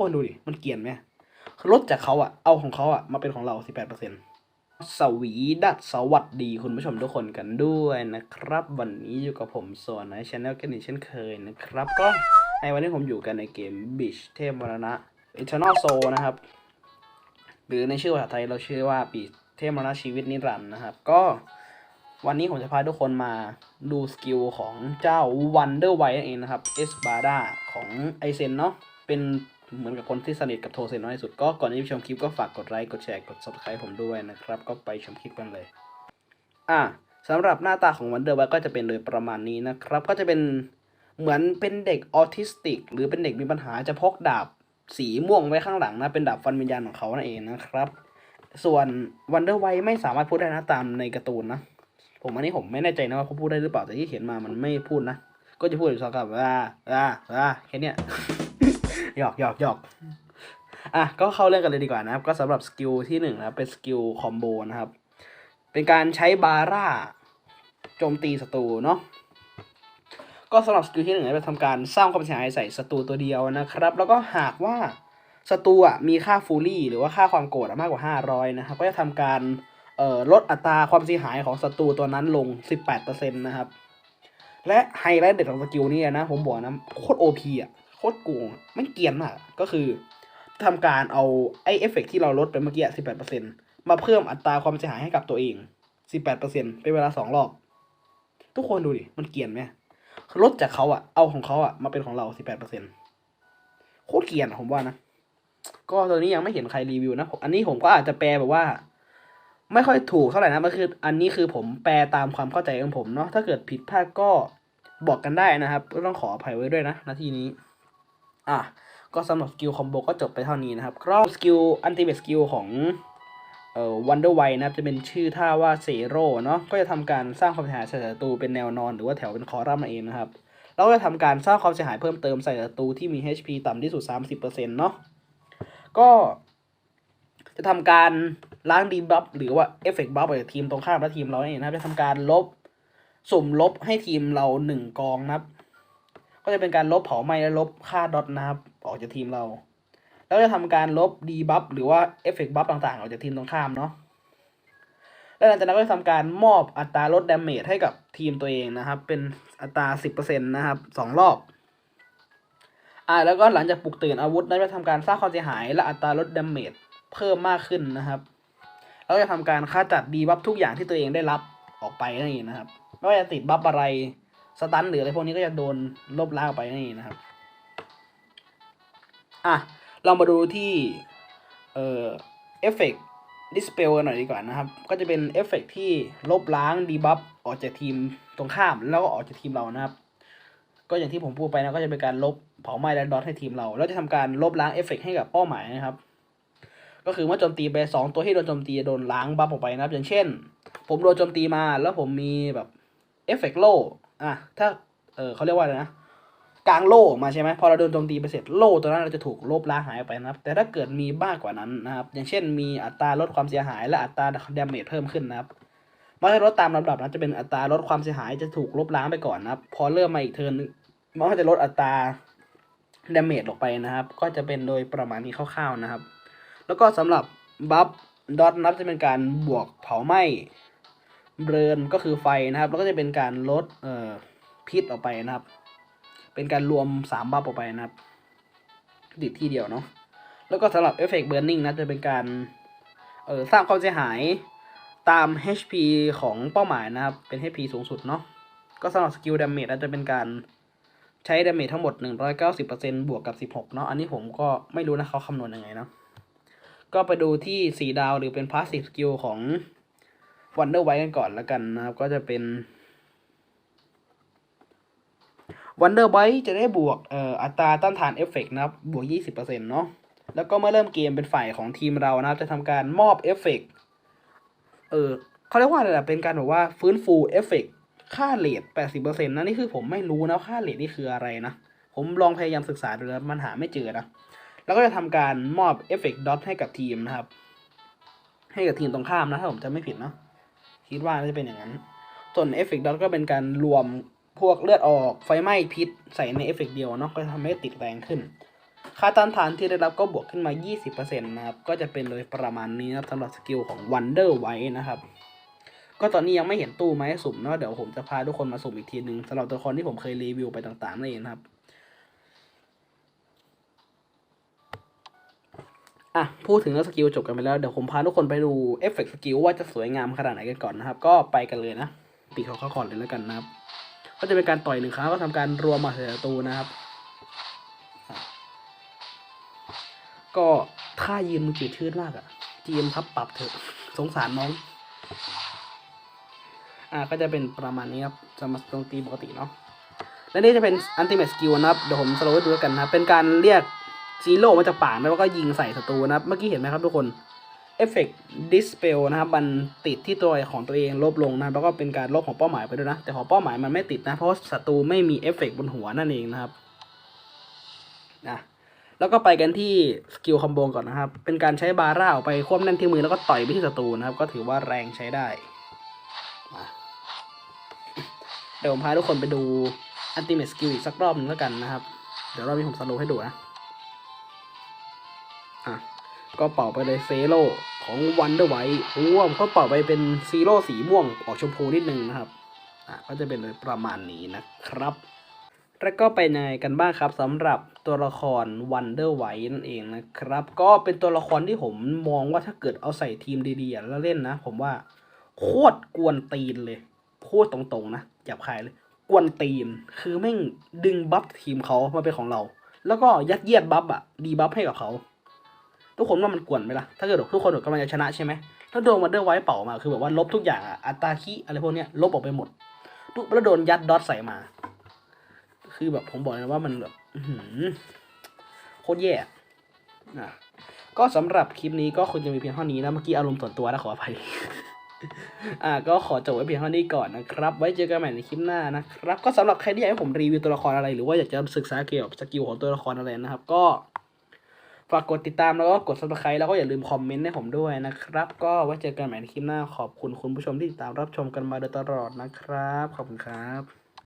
อ้ดูดิ มันเกียนไหมลดจากเขาอะเอาของเขาอะมาเป็นของเราสิบแปดเปอร์เซ็นสวีดัสสวัสดีคุณผู้ชมทุกคนกันด้วยนะครับ วันนี้อยู่กับผมส่วนในช anel กันอีกเช่นเคยนะครับ ก็ในวันนี้ผมอยู่กันในเกม Beach เทพมรณะ Eternal Soul นะครับ หรือในชื่อภาษาไทยเราชื่อว่าปีเทพมรณะชีวิตนิรันดร์นะครับ ก็วันนี้ผมจะพาทุกคนมาดูสกิลของเจ้า Wonder White นั่นเองนะครับ e s b a d a ของไอเซนเนาะ เป็น เหมือนกับคนที่สนิทกับโทเซนน้อยที่สุดก็ก่อนที่จะชมคลิปก็ฝากกดไลค์กดแชร์กด subscribe ผมด้วยนะครับ ก็ไปชมคลิปกันเลย อะสำหรับหน้าตาของ Wonder White ก็จะเป็นโดยประมาณนี้นะครับ ก็จะเป็นเหมือนเป็นเด็กออทิสติก หรือเป็นเด็กมีปัญหาจะพกดาบสีม่วงไว้ข้างหลังนะ เป็นดาบฟันวิญญาณของเขานั่นเองนะครับ ส่วน Wonder White ไม่สามารถพูดได้นะตามในการ์ตูนนะ ผมอันนี้ผมไม่แน่ใจนะว่าเขาพูดได้หรือเปล่าแต่ที่เขียนมามันไม่พูดนะ ก็จะพูดอยู่สองคำว่าว่าว่าแค่เนี้ย หยอกหยอกหยอกอะก็เข้าเรื่องกันเลยดีกว่านะครับ ก็สำหรับสกิลที่หนึ่งนะครับเป็นสกิลคอมโบนะครับ เป็นการใช้บาร่าโจมตีศัตรูเนาะก็สำหรับสกิลที่หนึ่งจะทำการสร้างความเสียหายใส่ศัตรูตัวเดียวนะครับ แล้วก็หากว่าศัตรูอะมีค่าฟูลี่หรือว่าค่าความโกรธมากกว่า 500 นะครับ ก็จะทำการเอ่อลดอัตราความเสียหายของศัตรูตัวนั้นลง 18%นะครับ และไฮไลท์เด็ดของสกิลนี้นะ ผมบอกนะ โคตรโอพีอะ โคตรโกงอะไม่เกียนมากก็คือทำการเอาไอเอฟเฟกที่เราลดไปเมื่อกี้สิบแปดเปอร์เซ็นมาเพิ่มอัตราความเสียหายให้กับตัวเองสิบแปดเปอร์เซ็นเป็นเวลาสองรอบ ทุกคนดูดิ มันเกียนไหมลดจากเขาอะเอาของเขาอะมาเป็นของเราสิบแปดเปอร์เซ็นโคตรเกียนผมว่านะ ก็ตอนนี้ยังไม่เห็นใครรีวิวนะอันนี้ผมก็อาจจะแปลแบบว่า ไม่ค่อยถูกเท่าไหร่นะมันคือ อันนี้คือผมแปลตามความเข้าใจของผมเนาะถ้าเกิดผิดพลาดก็บอกกันได้นะครับ ก็ต้องขออภัยไว้ด้วยนะนาทีนี้ อะก็สำหรับสกิลคอมโบก็จบไปเท่านี้นะครับก็สกิลอันติเมทสกิลของเอ่อวันเดอร์ไวนะครับจะเป็นชื่อท่าว่าเซโร่เนาะก็จะทำการสร้างความเสียหายใส่ศัตรูเป็นแนวนอนหรือว่าแถวเป็นคอรัมน์นั่นเองนะครับแล้วก็จะทำการสร้างความเสียหายเพิ่มเติมใส่ศัตรูที่มี HP ต่ำที่สุด 30%เนาะก็จะทำการล้างดีบัฟหรือว่าเอฟเฟกต์บัฟจากทีมตรงข้ามและทีมเราเนี่ยนะครับจะทำการลบสุ่มลบให้ทีมเราหนึ่งกองนะครับ ก็จะเป็นการลบเผาไหม้และลบค่าดอทนะครับออกจากทีมเรา แล้วจะทำการลบดีบัฟหรือว่าเอฟเฟกต์บัฟต่างๆ ออกจากทีมตรงข้ามเนาะแล้วหลังจากนั้นก็จะทำการมอบอัตราลดดาเมจให้กับทีมตัวเองนะครับ เป็นอัตราสิบเปอร์เซ็นต์นะครับสองรอบอ่าแล้วก็หลังจากปลุกตื่นอาวุธนั้นจะทำการสร้างความเสียหายและอัตราลดดาเมจเพิ่มมากขึ้นนะครับแล้วจะทำการค่าจัดดีบัฟทุกอย่างที่ตัวเองได้รับออกไปนั่นเองนะครับไม่ว่าจะติดบัฟอะไร สตันหรืออะไรพวกนี้ก็จะโดนลบล้างไปนั่นะครับ อะ เรามาดูที่เอ่อเอฟเฟกต์ดิสเปลกันหน่อยดีกว่านะครับ ก็จะเป็นเอฟเฟกต์ที่ลบล้างดีบัฟออกจากทีมตรงข้ามแล้วก็ออกจากทีมเรานะครับ ก็อย่างที่ผมพูดไปนะก็จะเป็นการลบเผาไหม้และดอทให้ทีมเรา แล้วจะทำการลบล้างเอฟเฟกต์ให้กับเป้าหมายนะครับ ก็คือเมื่อโจมตีไปสองตัวที่โดนโจมตีโดนล้างบัฟออกไปนะครับ อย่างเช่น ผมโดนโจมตีมาแล้วผมมีแบบเอฟเฟกต์โล อะถ้าเออเขาเรียกว่าอะไรนะกลางโล่มาใช่ไหมพอเราโดนโจมตีไปเสร็จโล่ตัวนั้นเราจะถูกลบล้างหายไปนะครับ แต่ถ้าเกิดมีมากกว่านั้นนะครับ อย่างเช่นมีอัตราลดความเสียหายและอัตราดาเมจเพิ่มขึ้นนะครับเมื่อลดตามลำดับนะจะเป็นอัตราลดความเสียหายจะถูกลบล้างไปก่อนนะครับ พอเริ่มมาอีกเทิร์นมันก็จะลดอัตราดาเมจลงไปนะครับ ก็จะเป็นโดยประมาณนี้คร่าวๆนะครับ แล้วก็สำหรับบัฟดอทนับจะเป็นการบวกเผาไหม้ เบรนก็คือไฟนะครับ แล้วก็จะเป็นการลดเอ่อพิษออกไปนะครับ เป็นการรวมสามบัฟออกไปนะครับ ติดที่เดียวเนาะแล้วก็สำหรับเอฟเฟกต์เบ r ร์นิ่งนะจะเป็นการเอ่อสร้างความเสียหายตาม HP ของเป้าหมายนะครับ เป็น HP สูงสุดเนาะก็สำหรับสกิลดาเมจนะจะเป็นการใช้ดาเมจทั้งหมด 190%บวกกับ 16 เนาะ อันนี้ผมก็ไม่รู้นะเขาคำนวณยังไงเนาะ ก็ไปดูที่สีดาวหรือเป็นพาสซีฟสกิลของ Wonder White กันก่อนแล้วกันนะครับ ก็จะเป็น Wonder White จะได้บวกเอ่ออัตราต้านทานเอฟเฟกนะครับ บวก 20%เนาะแล้วก็เมื่อเริ่มเกมเป็นฝ่ายของทีมเรานะครับ จะทำการมอบเอฟเฟกเออเขาเรียกว่าอะไรล่ะเป็นการแบบว่าฟื้นฟูเอฟเฟกค่าเลท80%นะนี่คือผมไม่รู้นะค่าเลทนี่คืออะไรนะ ผมลองพยายามศึกษาดูแล้วมันหาไม่เจอนะ แล้วก็จะทำการมอบเอฟเฟกต์ดอทให้กับทีมนะครับ ให้กับทีมตรงข้ามนะถ้าผมจำไม่ผิดเนาะ คิดว่าน่าจะเป็นอย่างนั้น ส่วนเอฟเฟกต์ดอทก็เป็นการรวมพวกเลือดออกไฟไหม้พิษใส่ในเอฟเฟกต์เดียวเนาะก็ทำให้ติดแรงขึ้น ค่าต้านทานที่ได้รับก็บวกขึ้นมา 20%นะครับ ก็จะเป็นโดยประมาณนี้นะครับสำหรับสกิลของ Wonder White นะครับ ก็ตอนนี้ยังไม่เห็นตู้ไม้สุ่มเนาะเดี๋ยวผมจะพาทุกคนมาสุ่มอีกทีนึงสำหรับตัวละครที่ผมเคยรีวิวไปต่างๆนั่นเองครับ อะพูดถึงเรื่องสกิลจบกันไปแล้ว เดี๋ยวผมพาทุกคนไปดูเอฟเฟกต์สกิลว่าจะสวยงามขนาดไหนกันก่อนนะครับ ก็ไปกันเลยนะปีเขาเข้าก่อนเลยแล้วกันนะครับ ก็จะเป็นการต่อยหนึ่งครั้งก็ทำการรวมมาใส่ประตูนะครับ ก็ท่ายืนมันจืดชืดมากอะจีมครับปรับเถอะสงสารน้องอ่าก็จะเป็นประมาณนี้ครับจะมาตรงตีปกติเนาะและนี่จะเป็นอันติเม e สกิลนะครับ เดี๋ยวผมสโลว์ดูแล้วกันนะครับเป็นการเรียก ซีโร่มาจากปากแล้วก็ยิงใส่ศัตรูนะครับ เมื่อกี้เห็นไหมครับทุกคนเอฟเฟกต์ดิสเปลนะครับมันติดที่ตัวของตัวเองลบลงนะแล้วก็เป็นการลบของเป้าหมายไปด้วยนะ แต่ของเป้าหมายมันไม่ติดนะ เพราะศัตรูไม่มีเอฟเฟกต์บนหัวนั่นเองนะครับนะแล้วก็ไปกันที่สกิลคอมโบก่อนนะครับ เป็นการใช้บาร่าออกไปควบแน่นที่มือแล้วก็ต่อยไปที่ศัตรูนะครับ ก็ถือว่าแรงใช้ได้ เดี๋ยวผมพาทุกคนไปดูอันติเม e สกิลอีกสักรอบหนึงแล้วกันนะครับ เดี๋ยวรอบนี้ผมสโลว์ให้ดูนะ อะก็เป่าไปเลยเซโร่ของวันเดอร์ไวท์ร่วมก็เป่าไปเป็นซีโร่สีม่วงออกชมพูนิดนึงนะครับอะก็จะเป็นเลยประมาณนี้นะครับ แล้วก็เป็นยังไงกันบ้างครับสำหรับตัวละคร Wonder White นั่นเองนะครับ ก็เป็นตัวละครที่ผมมองว่าถ้าเกิดเอาใส่ทีมดีๆแล้วเล่นนะ ผมว่าโคตรกวนตีนเลยพูดตรงๆนะหยาบคายเลยกวนตีน คือแม่งดึงบัฟทีมเขามาเป็นของเรา แล้วก็ยัดเยียดบัฟอะดีบัฟให้กับเขา ทุกคนว่ามันกวนไหมล่ะ ถ้าเกิดทุกคนกำลังจะชนะใช่ไหมถ้าโดนวันเดอร์ไว้เป่ามาคือแบบว่าลบทุกอย่างอัตราคีอะไรพวกเนี้ยลบออกไปหมดทุกแล้วโดนยัดดอทใส่มา คือแบบผมบอกเลยว่ามันแบบโคตรแย่อะอะก็สำหรับคลิปนี้ก็คงจะมีเพียงเท่านี้นะเมื่อกี้อารมณ์ส่วนตัวนะขออภัยอ่าก็ขอจบไว้เพียงเท่านี้ก่อนนะครับ ไว้เจอกันใหม่ในคลิปหน้านะครับ ก็สำหรับใครที่อยากให้ผมรีวิวตัวละครอะไร หรือว่าอยากจะศึกษาเกี่ยวกับสกิลของตัวละครอะไรนะครับ ก็ ฝากกดติดตามแล้วก็กด subscribe แล้วก็อย่าลืมคอมเมนต์ให้ผมด้วยนะครับ ก็ไว้เจอกันใหม่ในคลิปหน้าขอบคุณคุณผู้ชมที่ติดตามรับชมกันมาโดยตลอดนะครับ ขอบคุณครับ